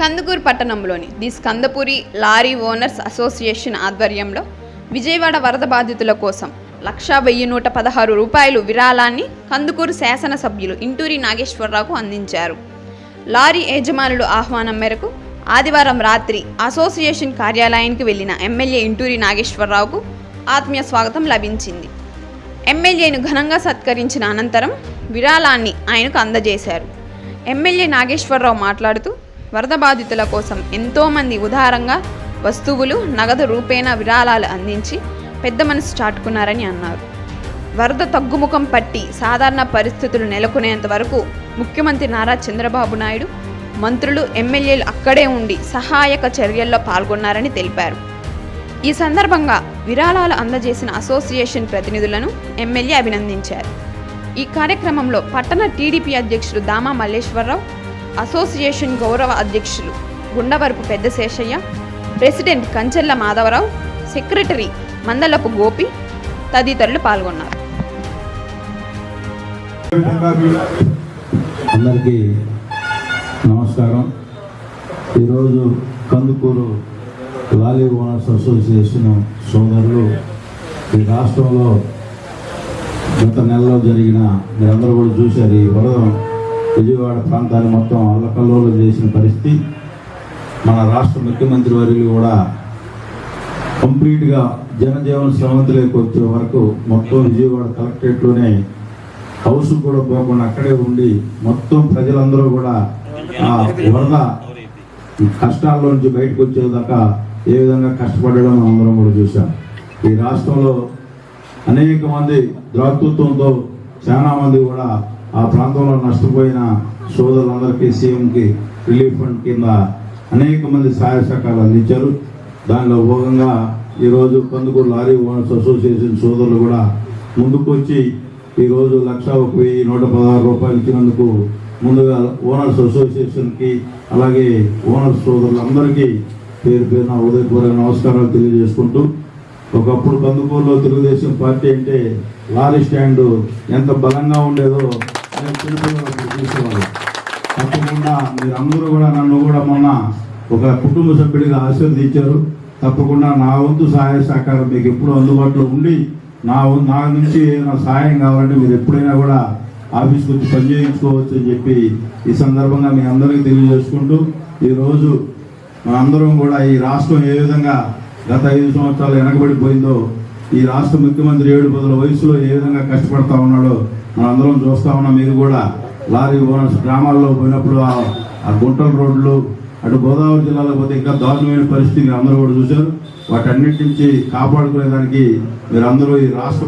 కందుకూరు పట్టణంలోని the Skandapuri lorry owners association ఆధ్వర్యంలో విజయవాడ వరద బాధితుల కోసం లక్షా వెయ్యి నూట పదహారు రూపాయలు విరాళాన్ని కందుకూరు శాసనసభ్యులు ఇంటూరి నాగేశ్వరరావుకు అందించారు. లారీ యజమానులు ఆహ్వానం మేరకు ఆదివారం రాత్రి అసోసియేషన్ కార్యాలయానికి వెళ్ళిన ఎమ్మెల్యే ఇంటూరి నాగేశ్వరరావుకు ఆత్మీయ స్వాగతం లభించింది. ఎమ్మెల్యేను ఘనంగా సత్కరించిన అనంతరం విరాళాన్ని ఆయనకు అందజేశారు. ఎమ్మెల్యే నాగేశ్వరరావు మాట్లాడుతూ వరద బాధితుల కోసం ఎంతోమంది ఉదారంగా వస్తువులు నగదు రూపేణ విరాళాలు అందించి పెద్ద మనసు చాటుకున్నారని అన్నారు. వరద తగ్గుముఖం పట్టి సాధారణ పరిస్థితులు నెలకొనేంత వరకు ముఖ్యమంత్రి నారా చంద్రబాబు నాయుడు మంత్రులు ఎమ్మెల్యేలు అక్కడే ఉండి సహాయక చర్యల్లో పాల్గొన్నారని తెలిపారు. ఈ సందర్భంగా విరాళాలు అందజేసిన అసోసియేషన్ ప్రతినిధులను ఎమ్మెల్యే అభినందించారు. ఈ కార్యక్రమంలో పట్టణ టీడీపీ అధ్యక్షుడు దామా మల్లేశ్వరరావు అసోసియేషన్ గౌరవ అధ్యక్షులు గుండవరపు పెద్ద శేషయ్య ప్రెసిడెంట్ కంచెల్ల మాధవరావు సెక్రటరీ మందలపు గోపి తదితరులు పాల్గొన్నారు. అందరికీ నమస్కారం. ఈరోజు కందుకూరు లాలీ ఓనర్స్ అసోసియేషన్ సోదరులు ఈ రాష్ట్రంలో గత నెలలో జరిగిన మీరందరూ కూడా చూశారు ఈ వరద విజయవాడ ప్రాంతాన్ని మొత్తం అల్లకల్లోలు చేసిన పరిస్థితి మన రాష్ట్ర ముఖ్యమంత్రి వర్యులు కూడా కంప్లీట్గా జనజీవన శ్రవంతులకు వచ్చే వరకు మొత్తం విజయవాడ కలెక్టరేట్లోనే హౌస్ కూడా పోకుండా అక్కడే ఉండి మొత్తం ప్రజలందరూ కూడా ఆ వరద కష్టాల్లో నుంచి బయటకు వచ్చేదాకా ఏ విధంగా కష్టపడడం అందరం కూడా చూసాం ఈ రాష్ట్రంలో అనేక మంది ద్రాతృత్వంతో చాలా మంది కూడా ఆ ప్రాంతంలో నష్టపోయిన సోదరులందరికీ సీఎంకి రిలీఫ్ ఫండ్ కింద అనేక మంది సహాయ సహకారాలు అందించారు. దానిలో భాగంగా ఈరోజు కందుకూరు లారీ ఓనర్స్ అసోసియేషన్ సోదరులు కూడా ముందుకు వచ్చి ఈరోజు లక్ష ఒక వెయ్యి నూట పదహారు రూపాయలు ఇచ్చినందుకు ముందుగా ఓనర్స్ అసోసియేషన్కి అలాగే ఓనర్స్ సోదరులందరికీ పేరు పేరున హృదయపూర్వక నమస్కారాలు తెలియజేసుకుంటూ ఒకప్పుడు కందుకూరులో తెలుగుదేశం పార్టీ అంటే లారీ స్టాండ్ ఎంత బలంగా ఉండేదో నేను చిన్నపిల్లలు అప్పుడు తప్పకుండా మీరందరూ కూడా నన్ను కూడా మొన్న ఒక కుటుంబ సభ్యుడిగా ఆశీర్వదించారు. తప్పకుండా నా వంతు సహాయ సహకారం మీకు ఎప్పుడు అందుబాటులో ఉండి నా నా నుంచి ఏదైనా సహాయం కావాలంటే మీరు ఎప్పుడైనా కూడా ఆఫీస్కి వచ్చి పనిచేయించుకోవచ్చు అని చెప్పి ఈ సందర్భంగా మీ అందరికీ తెలియజేసుకుంటూ ఈరోజు మనందరం కూడా ఈ రాష్ట్రం ఏ విధంగా గత ఐదు సంవత్సరాలు వెనకబడిపోయిందో ఈ రాష్ట్ర ముఖ్యమంత్రి ఏడు పదుల వయసులో ఏ విధంగా కష్టపడతా ఉన్నాడో మనందరం చూస్తూ ఉన్నాం. మీరు కూడా లారీ ఓనర్స్ గ్రామాల్లో పోయినప్పుడు ఆ గుంటల రోడ్లు అటు గోదావరి జిల్లాలో పోతే ఇంకా దారుణమైన పరిస్థితి మీరు అందరూ కూడా చూశారు. వాటన్నిటి నుంచి కాపాడుకునే దానికి మీరు అందరూ ఈ రాష్ట్ర